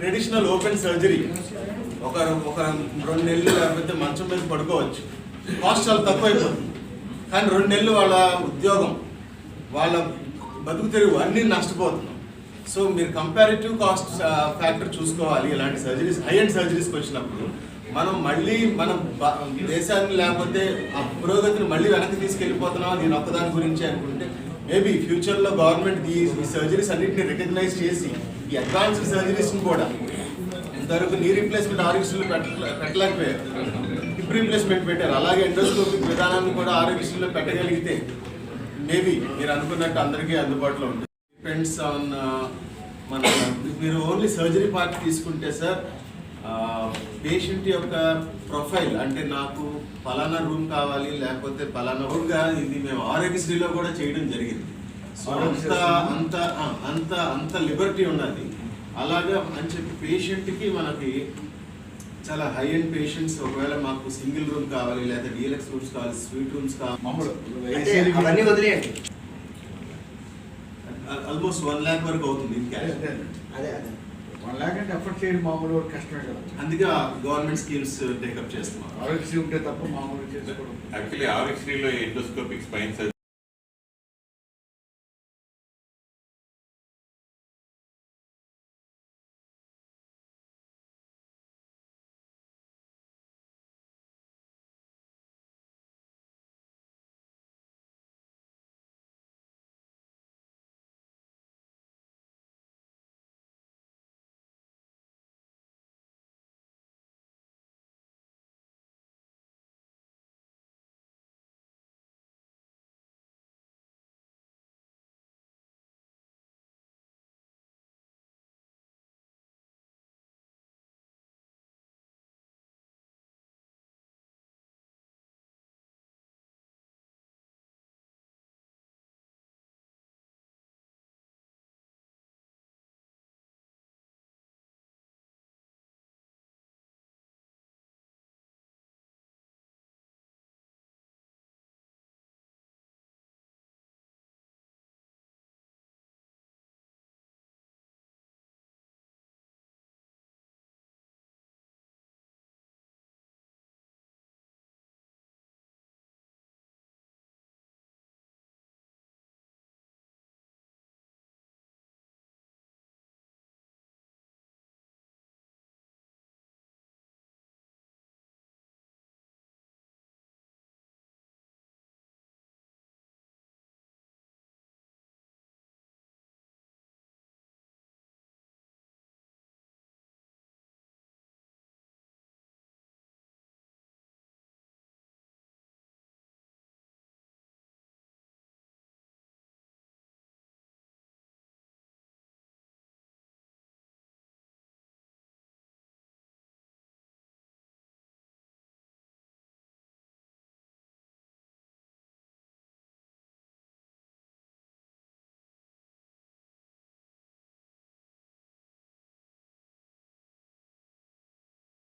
Traditional open surgery ఒక ఒక రెండు నెలలు లేకపోతే మంచం మీద పడుకోవచ్చు. కాస్ట్ చాలా తక్కువైపోతుంది. కానీ రెండు నెలలు వాళ్ళ ఉద్యోగం వాళ్ళ బతుకు తెరువు అన్నీ నష్టపోతున్నాం. సో మీరు కంపారిటివ్ కాస్ట్ ఫ్యాక్టర్ చూసుకోవాలి. ఇలాంటి సర్జరీస్ హై అండ్ సర్జరీస్కి వచ్చినప్పుడు మనం మళ్ళీ మనం దేశాన్ని లేకపోతే ఆ పురోగతిని మళ్ళీ వెనక్కి తీసుకెళ్ళిపోతున్నాం నేను ఒక్కదాని గురించి అనుకుంటే మేబీ ఫ్యూచర్లో గవర్నమెంట్ ఈ సర్జరీస్ అన్నింటినీ రికగ్నైజ్ చేసి ఈ అడ్వాన్స్డ్ సర్జరీస్ని కూడా ఇంతవరకు నీ రీప్లేస్మెంట్ ఆరోగ్యశ్రీలో పెట్టలేకపోయారు. హిప్ రీప్లేస్మెంట్ పెట్టారు. అలాగే ఎండోస్కోపిక్ విధానాన్ని కూడా ఆరోగ్యశ్రీలో పెట్టగలిగితే మేబీ మీరు అనుకున్నట్టు అందరికీ అందుబాటులో ఉంటుంది. డిపెండ్స్ ఆన్ uh, మన మీరు ఓన్లీ సర్జరీ పార్ట్ తీసుకుంటే సార్ పేషెంట్ యొక్క ప్రొఫైల్ అంటే నాకు పలానా రూమ్ కావాలి లేకపోతే పలానా కావాలి ఇది మేము ఆరోగ్యశ్రీలో కూడా చేయడం జరిగింది. అంత అంత అంత అంత లిబర్టీ ఉన్నది అలాగా అని చెప్పి పేషెంట్కి మనకి చాలా హై అండ్ పేషెంట్స్ ఒకవేళ మాకు సింగిల్ రూమ్ కావాలి లేదా డీలక్స్ రూమ్స్ కావాలి స్వీట్ రూమ్స్ కావాలి మామూలు అంటే అవన్నీ వదిలేయండి. ఆల్మోస్ట్ వన్ ల్యాక్ వరకు అవుతుంది. అదే అదే వన్ ల్యాక్ అంటే ఎఫర్ట్ చేయడం మామూలు కష్టమే కదా. అందుకే గవర్నమెంట్ స్కీమ్స్ టేకప్ చేస్తున్నాం. ఆరోగ్యశ్రీ ఉంటే తప్ప మామూలు చేసుకోవడం యాక్చువల్లీ ఆరోగ్యశ్రీలో ఎండోస్కోపిక్ స్పైన్